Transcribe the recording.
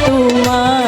তোমার